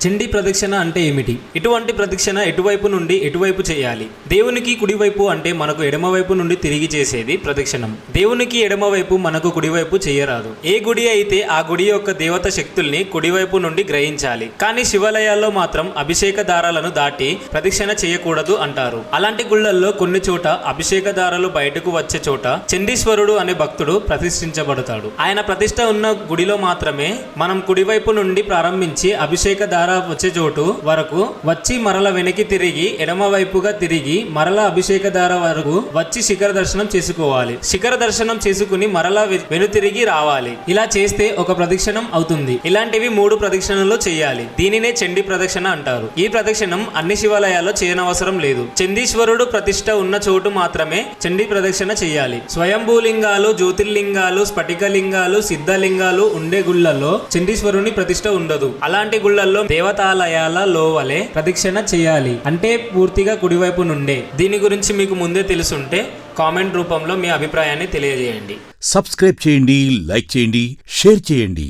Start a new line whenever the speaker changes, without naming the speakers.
చండీ ప్రదక్షిణ అంటే ఏమిటి? ఇటువంటి ప్రదక్షిణ ఎటువైపు నుండి ఎటువైపు చేయాలి? దేవునికి కుడివైపు అంటే మనకు ఎడమవైపు నుండి తిరిగి చేసేది ప్రదక్షిణం. దేవునికి ఎడమవైపు మనకు కుడివైపు చేయరాదు. ఏ గుడి అయితే ఆ గుడి యొక్క దేవత శక్తుల్ని కుడివైపు నుండి గ్రహించాలి. కానీ శివాలయాల్లో మాత్రం అభిషేక దారాలను దాటి ప్రదక్షిణ చేయకూడదు అంటారు. అలాంటి గుళ్ళల్లో కొన్ని చోట అభిషేక దారాలు బయటకు వచ్చే చోట చండీశ్వరుడు అనే భక్తుడు ప్రతిష్ఠించబడతాడు. ఆయన ప్రతిష్ట ఉన్న గుడిలో మాత్రమే మనం కుడివైపు నుండి ప్రారంభించి అభిషేక దార వచ్చే చోటు వరకు వచ్చి మరల వెనక్కి తిరిగి ఎడమ వైపుగా తిరిగి మరల అభిషేక ధార వరకు వచ్చి శిఖర దర్శనం చేసుకోవాలి. శిఖర దర్శనం చేసుకుని మరల వెను వెనుతిరిగి రావాలి. ఇలా చేస్తే ఒక ప్రదక్షిణం అవుతుంది. ఇలాంటివి మూడు ప్రదక్షిణలు చేయాలి. దీనినే చండీ ప్రదక్షిణ అంటారు. ఈ ప్రదక్షిణం అన్ని శివాలయాల్లో చేయనవసరం లేదు. చందీశ్వరుడు ప్రతిష్ట ఉన్న చోటు మాత్రమే చండీ ప్రదక్షిణ చేయాలి. స్వయంభూలింగాలు జ్యోతిర్లింగాలు స్ఫటికలింగాలు సిద్ధలింగాలు ఉండే గుళ్ళలో చండీశ్వరుని ప్రతిష్ట ఉండదు. అలాంటి గుళ్ళలో దేవతాలయాల లోవలే ప్రదక్షిణ చేయాలి. అంటే పూర్తిగా కుడివైపు నుండే. దీని గురించి మీకు ముందే తెలుసుంటే కామెంట్ రూపంలో మీ అభిప్రాయాన్ని తెలియజేయండి.
సబ్స్క్రైబ్ చేయండి లైక్ చేయండి షేర్ చేయండి.